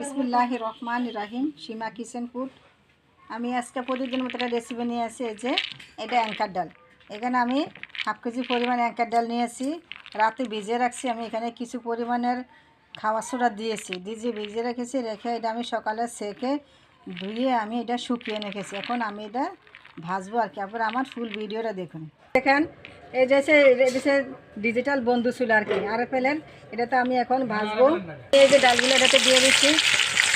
বিসমুল্লাহ রহমান রাহিম, সীমা কিচেন আমি আজকে প্রতিদিন মতো একটা রেসিপি নিয়ে আসি, এই যে, এটা অ্যাঙ্কার ডাল। এখানে আমি হাফ কেজি পরিমাণ অ্যাঙ্কার ডাল নিয়েছি। রাতে ভিজিয়ে রাখছি, আমি এখানে কিছু পরিমাণের খাওয়া সোডা দিয়েছি। দিয়ে ভিজিয়ে রেখেছি, রেখে এটা আমি সকালে সেকে ধুয়ে আমি এটা শুকিয়ে রেখেছি। এখন আমি এটা ভাজবো আর কি। তারপরে আমার ফুল ভিডিওটা দেখুন। দেখেন, এই যে সে ডিজিটাল বন্ধু ছিল আর কি, আর পেলেন এটাতে আমি এখন ভাজবো এই যে ডালগুলো এটাতে দিয়ে দিচ্ছি।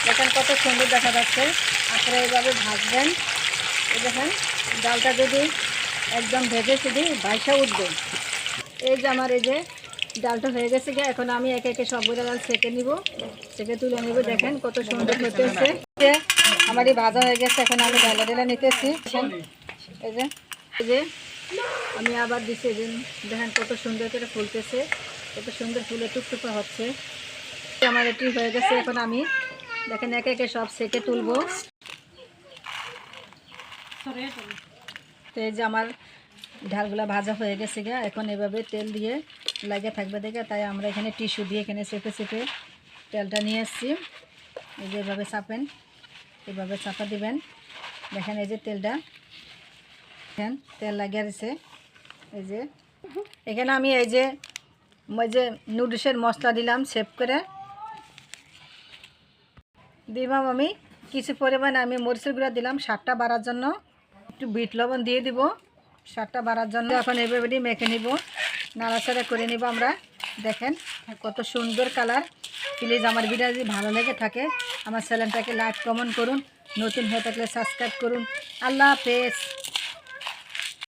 দেখেন কত সুন্দর দেখা যাচ্ছে। আপনারা এইভাবে ভাজবেন এই দেখেন, ডালটা যদি একদম ভেজে শুধু ভাইসা উঠবে। এই যে আমার এই যে ডালটা হয়ে গেছে গিয়ে এখন আমি একে একে সব সবগুলো ডাল সেকে নিব। সেকে তুলে নিব, দেখেন কত সুন্দর হতেছে আমার এই ভাজা হয়ে গেছে, এখন আমি ডালা ডালা নিতেছি। এই যে এই যে, আমি আবার যে, দেখেন কত সুন্দর করে ফুলতেছে, কত সুন্দর ফুলে টুকটুকা হচ্ছে। আমার এটি হয়ে গেছে, এখন আমি, দেখেন, একে একে সব সেকে তুলবো। তো এই যে আমার ঢালগুলো ভাজা হয়ে গেছে গা। এখন এভাবে তেল দিয়ে লাগে থাকবে দেখে। তাই আমরা এখানে টিস্যু দিয়ে এখানে চেপে চেপে তেলটা নিয়ে এসেছি এই যে এভাবে চাপেন, এভাবে চাপা দিবেন। দেখেন এই যে তেলটা। দেখেন, তেল লাগিয়ে দিছে এই যে, এখানে আমি এই যে ওই যে নুডলসের মশলা দিলাম সেভ করে। দিলাম আমি। কিছু পরিমাণে আমি মরিচের গুঁড়া দিলাম সারটা বাড়ার জন্য। একটু বিট লবণ দিয়ে দিব। সারটা বাড়ার জন্য এখন এভাবে মেখে নিব। নাড়াচাড়া করে নিব আমরা। দেখেন কত সুন্দর কালার। প্লিজ আমার ভিডিও যদি ভালো লেগে থাকে, আমার চ্যানেলটাকে লাইক, কমেন্ট করুন। নতুন হয়ে থাকলে সাবস্ক্রাইব করুন। আল্লাহ হাফেজ।